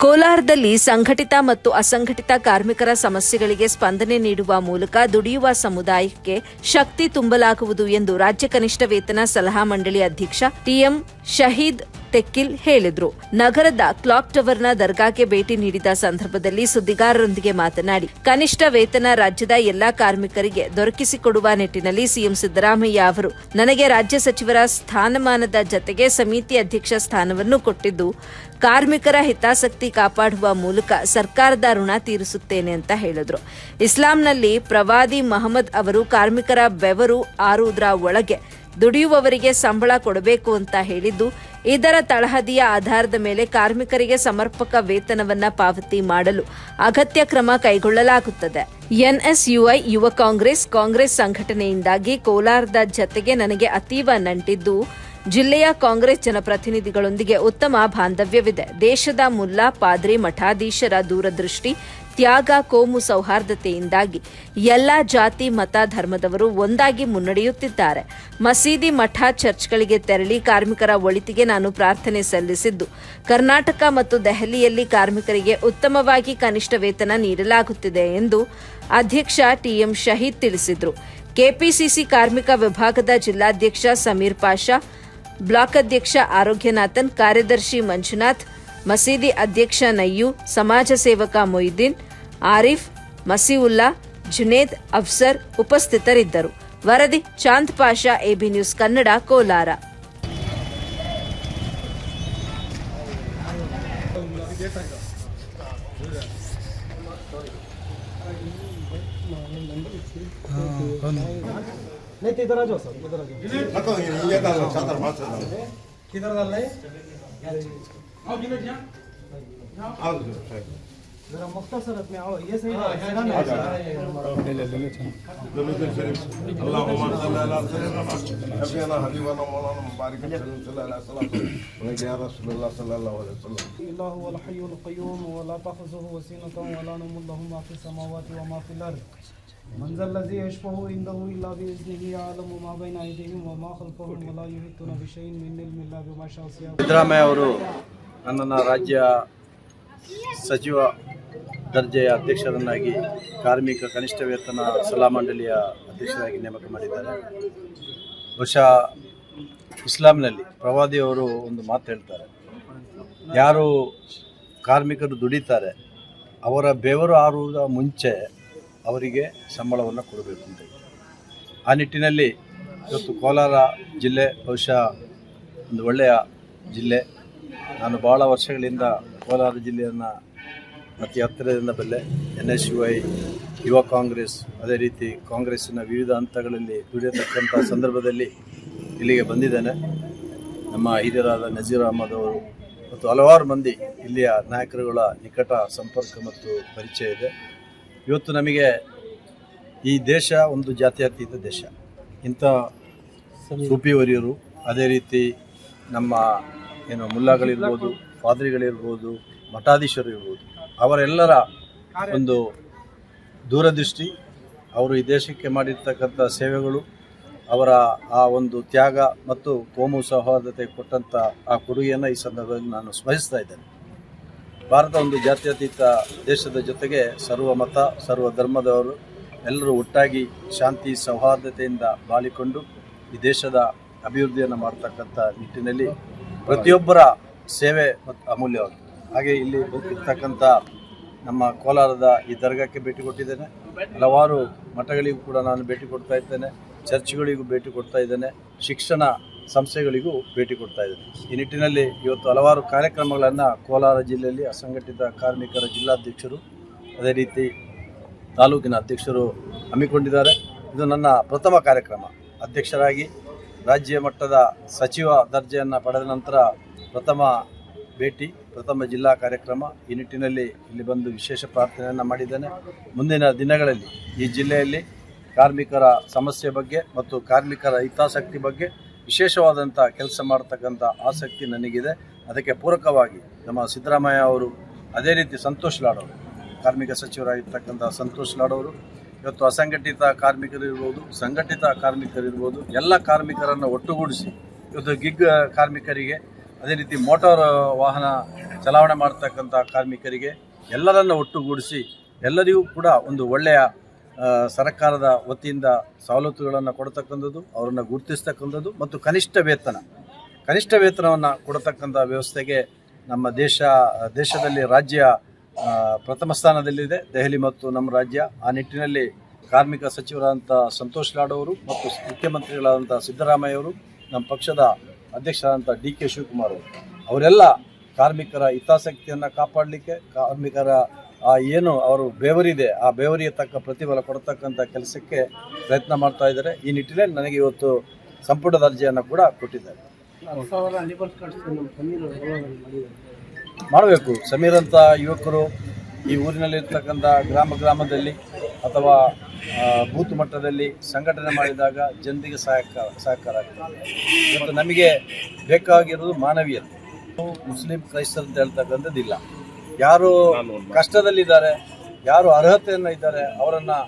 ಕೋಲಾರದಲ್ಲಿ ಸಂಘಟಿತ ಮತ್ತು ಅಸಂಘಟಿತ ಕಾರ್ಮಿಕರ ಸಮಸ್ಯೆಗಳಿಗೆ ಸ್ಪಂದನೆ ನೀಡುವ ಮೂಲಕ ದುಡಿಯುವ ಸಮುದಾಯಕ್ಕೆ ಶಕ್ತಿ ತುಂಬಲಾಗುವುದು ಎಂದು ರಾಜ್ಯ ಕನಿಷ್ಠ ವೇತನ ಸಲಹಾ ಮಂಡಳಿ ಅಧ್ಯಕ್ಷ ಟಿಎಂ ಶಹೀದ್ ತೆಕ್ಕಿಲ್ ಹೇಳಿದ್ರು. ನಗರದ ಕ್ಲಾಕ್ ಟವರ್ನ ದರ್ಗಾಕ್ಕೆ ಭೇಟಿ ನೀಡಿದ ಸಂದರ್ಭದಲ್ಲಿ ಸುದ್ದಿಗಾರರೊಂದಿಗೆ ಮಾತನಾಡಿ, ಕನಿಷ್ಠ ವೇತನ ರಾಜ್ಯದ ಎಲ್ಲಾ ಕಾರ್ಮಿಕರಿಗೆ ದೊರಕಿಸಿಕೊಡುವ ನಿಟ್ಟಿನಲ್ಲಿ ಸಿಎಂ ಸಿದ್ದರಾಮಯ್ಯ ಅವರು ನನಗೆ ರಾಜ್ಯ ಸಚಿವರ ಸ್ಥಾನಮಾನದ ಜತೆಗೆ ಸಮಿತಿ ಅಧ್ಯಕ್ಷ ಸ್ಥಾನವನ್ನು ಕೊಟ್ಟಿದ್ದು, ಕಾರ್ಮಿಕರ ಹಿತಾಸಕ್ತಿ ಕಾಪಾಡುವ ಮೂಲಕ ಸರ್ಕಾರದ ಋಣ ತೀರಿಸುತ್ತೇನೆ ಅಂತ ಹೇಳಿದ್ರು. ಇಸ್ಲಾಂನಲ್ಲಿ ಪ್ರವಾದಿ ಮಹಮ್ಮದ್ ಅವರು ಕಾರ್ಮಿಕರ ಬೆವರು ಆರುವುದರ ಒಳಗೆ ದುಡಿಯುವವರಿಗೆ ಸಂಬಳ ಕೊಡಬೇಕು ಅಂತ ಹೇಳಿದ್ದು ಇದರ ತಳಹದಿಯ ಆಧಾರದ ಮೇಲೆ ಕಾರ್ಮಿಕರಿಗೆ ಸಮರ್ಪಕ ವೇತನವನ್ನ ಪಾವತಿ ಮಾಡಲು ಅಗತ್ಯ ಕ್ರಮ ಕೈಗೊಳ್ಳಲಾಗುತ್ತದೆ. ಎನ್ಎಸ್ಯುಐ, ಯುವ ಕಾಂಗ್ರೆಸ್ ಕಾಂಗ್ರೆಸ್ ಸಂಘಟನೆಯಿಂದಾಗಿ ಕೋಲಾರದ ಜತೆಗೆ ನನಗೆ ಅತೀವ ನಂಟಿದ್ದು, ಜಿಲ್ಲೆಯ ಕಾಂಗ್ರೆಸ್ ಜನಪ್ರತಿನಿಧಿಗಳೊಂದಿಗೆ ಉತ್ತಮ ಬಾಂಧವ್ಯವಿದೆ. ದೇಶದ ಮುಲ್ಲಾ, ಪಾದ್ರಿ ಮಠಾಧೀಶರ ದೂರದೃಷ್ಟಿ ತ್ಯಾಗ, ಕೋಮು ಸೌಹಾರ್ದತೆಯಿಂದಾಗಿ ಎಲ್ಲ ಜಾತಿ, ಮತ, ಧರ್ಮದವರು ಒಂದಾಗಿ ಮುನ್ನಡೆಯುತ್ತಿದ್ದಾರೆ. ಮಸೀದಿ ಮಠ ಚರ್ಚ್ಗಳಿಗೆ ತೆರಳಿ ಕಾರ್ಮಿಕರ ಒಳಿತಿಗೆ ನಾನು ಪ್ರಾರ್ಥನೆ ಸಲ್ಲಿಸಿದ್ದು. ಕರ್ನಾಟಕ ಮತ್ತು ದೆಹಲಿಯಲ್ಲಿ ಕಾರ್ಮಿಕರಿಗೆ ಉತ್ತಮವಾಗಿ ಕನಿಷ್ಠ ವೇತನ ನೀಡಲಾಗುತ್ತಿದೆ ಎಂದು ಅಧ್ಯಕ್ಷ ಟಿಎಂ ಶಹೀದ್ ತಿಳಿಸಿದರು. ಕೆಪಿಸಿಸಿ ಕಾರ್ಮಿಕ ವಿಭಾಗದ ಜಿಲ್ಲಾಧ್ಯಕ್ಷ ಸಮೀರ್ ಪಾಷಾ, ಬ್ಲಾಕ್ ಅಧ್ಯಕ್ಷ ಆರೋಗ್ಯನಾಥನ್, ಕಾರ್ಯದರ್ಶಿ ಮಂಜುನಾಥ್ ಮಸೀದಿ ಅಧ್ಯಕ್ಷ ನಯ್ಯು, ಸಮಾಜ ಸೇವಕ ಮೊಯ್ದೀನ್, ಆರಿಫ್, ಮಸೀವುಲ್ಲಾ, ಜುನೇದ್ ಅಫ್ಸರ್ ಉಪಸ್ಥಿತರಿದ್ದರು. ವರದಿ, ಚಾಂದ್ ಪಾಷಾ, ಎಬಿ ನ್ಯೂಸ್ ಕನ್ನಡ, ಕೋಲಾರ. آه، على الله الحي القيوم ولا تأخذه سنة ولا نوم له ما في السماوات وما في الأرض. من ذا الذي يشفع عنده إلا بإذنه يعلم ما بين أيديهم وما خلفهم ولا يحيطون بشيء من علم إلا بما شاء سياه ನನ್ನನ್ನು ರಾಜ್ಯ ಸಚಿವ ದರ್ಜೆಯ ಅಧ್ಯಕ್ಷರನ್ನಾಗಿ ಕಾರ್ಮಿಕ ಕನಿಷ್ಠ ವೇತನ ಸಲಹಾ ಮಂಡಳಿಯ ಅಧ್ಯಕ್ಷರಾಗಿ ನೇಮಕ ಮಾಡಿದ್ದಾರೆ. ಬಹುಶಃ ಇಸ್ಲಾಂನಲ್ಲಿ ಪ್ರವಾದಿಯವರು ಒಂದು ಮಾತು ಹೇಳ್ತಾರೆ. ಯಾರು ಕಾರ್ಮಿಕರು ದುಡಿತಾರೆ, ಅವರ ಬೆವರು ಆರುವುದ ಮುಂಚೆ ಅವರಿಗೆ ಸಂಬಳವನ್ನು ಕೊಡಬೇಕು ಅಂತ ಆ ನಿಟ್ಟಿನಲ್ಲಿ ಇವತ್ತು ಕೋಲಾರ ಜಿಲ್ಲೆ ಬಹುಶಃ ಒಂದು ಒಳ್ಳೆಯ ಜಿಲ್ಲೆ. ನಾನು ಭಾಳ ವರ್ಷಗಳಿಂದ ಕೋಲಾರ ಜಿಲ್ಲೆಯನ್ನು ಅತಿ ಹತ್ತಿರದಿಂದ ಬಲ್ಲೆ ಎನ್ ಎಸ್ ಯು ಐ ಯುವ ಕಾಂಗ್ರೆಸ್ ಅದೇ ರೀತಿ ಕಾಂಗ್ರೆಸ್ಸಿನ ವಿವಿಧ ಹಂತಗಳಲ್ಲಿ ದುಡಿಯತಕ್ಕಂಥ ಸಂದರ್ಭದಲ್ಲಿ ಇಲ್ಲಿಗೆ ಬಂದಿದ್ದೇನೆ. ನಮ್ಮ ಹಿರಿಯರಾದ ನಜೀರ್ ಅಹಮದ್ ಅವರು ಮತ್ತು ಹಲವಾರು ಮಂದಿ ಇಲ್ಲಿಯ ನಾಯಕರುಗಳ ನಿಕಟ ಸಂಪರ್ಕ ಮತ್ತು ಪರಿಚಯ ಇದೆ. ಇವತ್ತು ನಮಗೆ ಈ ದೇಶ ಒಂದು ಜಾತ್ಯತೀತ ದೇಶ. ಇಂಥ ಸೂಫಿವರಿಯರು ಅದೇ ರೀತಿ ನಮ್ಮ ಏನು ಮುಲ್ಲಾಗಳಿರ್ಬೋದು, ಪಾದ್ರಿಗಳಿರ್ಬೋದು ಮಠಾಧೀಶರು ಇರ್ಬೋದು ಅವರೆಲ್ಲರ ಒಂದು ದೂರದೃಷ್ಟಿ, ಅವರು ಈ ದೇಶಕ್ಕೆ ಮಾಡಿರ್ತಕ್ಕಂಥ ಸೇವೆಗಳು, ಅವರ ಆ ಒಂದು ತ್ಯಾಗ ಮತ್ತು ಕೋಮು ಸೌಹಾರ್ದತೆ ಕೊಟ್ಟಂಥ ಆ ಕೊಡುಗೆಯನ್ನು ಈ ಸಂದರ್ಭದಲ್ಲಿ ನಾನು ಸ್ಮರಿಸ್ತಾ ಇದ್ದೇನೆ. ಭಾರತ ಒಂದು ಜಾತ್ಯತೀತ ದೇಶದ ಜೊತೆಗೆ ಸರ್ವ ಮತ, ಸರ್ವ ಧರ್ಮದವರು ಎಲ್ಲರೂ ಒಟ್ಟಾಗಿ ಶಾಂತಿ, ಸೌಹಾರ್ದತೆಯಿಂದ ಬಾಳಿಕೊಂಡು ಈ ದೇಶದ ಅಭಿವೃದ್ಧಿಯನ್ನು ಮಾಡ್ತಕ್ಕಂಥ ನಿಟ್ಟಿನಲ್ಲಿ ಪ್ರತಿಯೊಬ್ಬರ ಸೇವೆ ಮತ್ತು ಅಮೂಲ್ಯವಾಗಿದೆ ಹಾಗೆ ಇಲ್ಲಿ ಇರ್ತಕ್ಕಂಥ ನಮ್ಮ ಕೋಲಾರದ ಈ ದರ್ಗಾಕ್ಕೆ ಭೇಟಿ ಕೊಟ್ಟಿದ್ದೇನೆ. ಹಲವಾರು ಮಠಗಳಿಗೂ ಕೂಡ ನಾನು ಭೇಟಿ ಕೊಡ್ತಾ ಇದ್ದೇನೆ. ಚರ್ಚ್ಗಳಿಗೂ ಭೇಟಿ ಕೊಡ್ತಾ ಇದ್ದೇನೆ. ಶಿಕ್ಷಣ ಸಂಸ್ಥೆಗಳಿಗೂ ಭೇಟಿ ಕೊಡ್ತಾ ಇದ್ದೇನೆ. ಈ ನಿಟ್ಟಿನಲ್ಲಿ ಇವತ್ತು ಹಲವಾರು ಕಾರ್ಯಕ್ರಮಗಳನ್ನು ಕೋಲಾರ ಜಿಲ್ಲೆಯಲ್ಲಿ ಅಸಂಘಟಿತ ಕಾರ್ಮಿಕರ ಜಿಲ್ಲಾಧ್ಯಕ್ಷರು, ಅದೇ ರೀತಿ ತಾಲೂಕಿನ ಅಧ್ಯಕ್ಷರು ಹಮ್ಮಿಕೊಂಡಿದ್ದಾರೆ. ಇದು ನನ್ನ ಪ್ರಥಮ ಕಾರ್ಯಕ್ರಮ. ಅಧ್ಯಕ್ಷರಾಗಿ ರಾಜ್ಯ ಮಟ್ಟದ ಸಚಿವ ದರ್ಜೆಯನ್ನು ಪಡೆದ ನಂತರ ಪ್ರಥಮ ಭೇಟಿ, ಪ್ರಥಮ ಜಿಲ್ಲಾ ಕಾರ್ಯಕ್ರಮ. ಈ ನಿಟ್ಟಿನಲ್ಲಿ ಇಲ್ಲಿ ಬಂದು ವಿಶೇಷ ಪ್ರಾರ್ಥನೆಯನ್ನು ಮಾಡಿದ್ದೇನೆ. ಮುಂದಿನ ದಿನಗಳಲ್ಲಿ ಈ ಜಿಲ್ಲೆಯಲ್ಲಿ ಕಾರ್ಮಿಕರ ಸಮಸ್ಯೆ ಬಗ್ಗೆ ಮತ್ತು ಕಾರ್ಮಿಕರ ಹಿತಾಸಕ್ತಿ ಬಗ್ಗೆ ವಿಶೇಷವಾದಂಥ ಕೆಲಸ ಮಾಡತಕ್ಕಂಥ ಆಸಕ್ತಿ ನನಗಿದೆ. ಅದಕ್ಕೆ ಪೂರಕವಾಗಿ ನಮ್ಮ ಸಿದ್ದರಾಮಯ್ಯ ಅವರು ಅದೇ ರೀತಿ ಸಂತೋಷ್ ಲಾಡ್ ಅವರು, ಕಾರ್ಮಿಕ ಸಚಿವರಾಗಿರ್ತಕ್ಕಂಥ ಸಂತೋಷ್ ಲಾಡ್ ಇವತ್ತು ಅಸಂಘಟಿತ ಕಾರ್ಮಿಕರಿರ್ಬೋದು ಸಂಘಟಿತ ಕಾರ್ಮಿಕರಿರ್ಬೋದು ಎಲ್ಲ ಕಾರ್ಮಿಕರನ್ನು ಒಟ್ಟುಗೂಡಿಸಿ ಇವತ್ತು ಗಿಗ್ ಕಾರ್ಮಿಕರಿಗೆ, ಅದೇ ರೀತಿ ಮೋಟಾರ್ ವಾಹನ ಚಲಾವಣೆ ಮಾಡ್ತಕ್ಕಂಥ ಕಾರ್ಮಿಕರಿಗೆ ಎಲ್ಲರನ್ನು ಒಟ್ಟುಗೂಡಿಸಿ ಎಲ್ಲರಿಗೂ ಕೂಡ ಒಂದು ಒಳ್ಳೆಯ ಸರ್ಕಾರದ ವತಿಯಿಂದ ಸವಲತ್ತುಗಳನ್ನು ಕೊಡತಕ್ಕಂಥದ್ದು, ಅವರನ್ನು ಗುರುತಿಸ್ತಕ್ಕಂಥದ್ದು ಮತ್ತು ಕನಿಷ್ಠ ವೇತನ. ಕನಿಷ್ಠ ವೇತನವನ್ನು ಕೊಡತಕ್ಕಂಥ ವ್ಯವಸ್ಥೆಗೆ ನಮ್ಮ ದೇಶ, ದೇಶದಲ್ಲಿ ರಾಜ್ಯ ಪ್ರಥಮ ಸ್ಥಾನದಲ್ಲಿದೆ. ದೆಹಲಿ ಮತ್ತು ನಮ್ಮ ರಾಜ್ಯ. ಆ ನಿಟ್ಟಿನಲ್ಲಿ ಕಾರ್ಮಿಕ ಸಚಿವರಾದಂಥ ಸಂತೋಷ್ ಲಾಡ್ ಅವರು ಮತ್ತು ಮುಖ್ಯಮಂತ್ರಿಗಳಾದಂಥ ಸಿದ್ದರಾಮಯ್ಯ ಅವರು, ನಮ್ಮ ಪಕ್ಷದ ಅಧ್ಯಕ್ಷರಾದಂಥ ಡಿ ಕೆ ಶಿವಕುಮಾರ್ ಅವರು. ಅವರೆಲ್ಲ ಕಾರ್ಮಿಕರ ಹಿತಾಸಕ್ತಿಯನ್ನು ಕಾಪಾಡಲಿಕ್ಕೆ, ಕಾರ್ಮಿಕರ ಆ ಏನು ಅವರು ಬೇವರಿದೆ ಆ ಬೇವರಿಗೆ ತಕ್ಕ ಪ್ರತಿಫಲ ಕೊಡತಕ್ಕಂಥ ಕೆಲಸಕ್ಕೆ ಪ್ರಯತ್ನ ಮಾಡ್ತಾ ಇದ್ದಾರೆ. ಈ ನಿಟ್ಟಿನಲ್ಲಿ ನನಗೆ ಇವತ್ತು ಸಂಪುಟದ ದರ್ಜೆಯನ್ನು ಕೂಡ ಕೊಟ್ಟಿದ್ದಾರೆ. ಮಾಡಬೇಕು. ಸಮೀರಂಥ ಯುವಕರು ಈ ಊರಿನಲ್ಲಿರ್ತಕ್ಕಂಥ ಗ್ರಾಮ ಗ್ರಾಮದಲ್ಲಿ ಅಥವಾ ಬೂತ್ ಮಟ್ಟದಲ್ಲಿ ಸಂಘಟನೆ ಮಾಡಿದಾಗ ಜನರಿಗೆ ಸಹಕಾರ ಸಹಕಾರ ಆಗ್ತದೆ. ಮತ್ತು ನಮಗೆ ಬೇಕಾಗಿರೋದು ಮಾನವೀಯತೆ. ಮುಸ್ಲಿಂ ಕ್ರೈಸ್ತರು ಅಂತ ಹೇಳ್ತಕ್ಕಂಥದ್ದಿಲ್ಲ ಯಾರು ಕಷ್ಟದಲ್ಲಿದ್ದಾರೆ, ಯಾರು ಅರ್ಹತೆಯನ್ನು ಇದ್ದಾರೆ ಅವರನ್ನು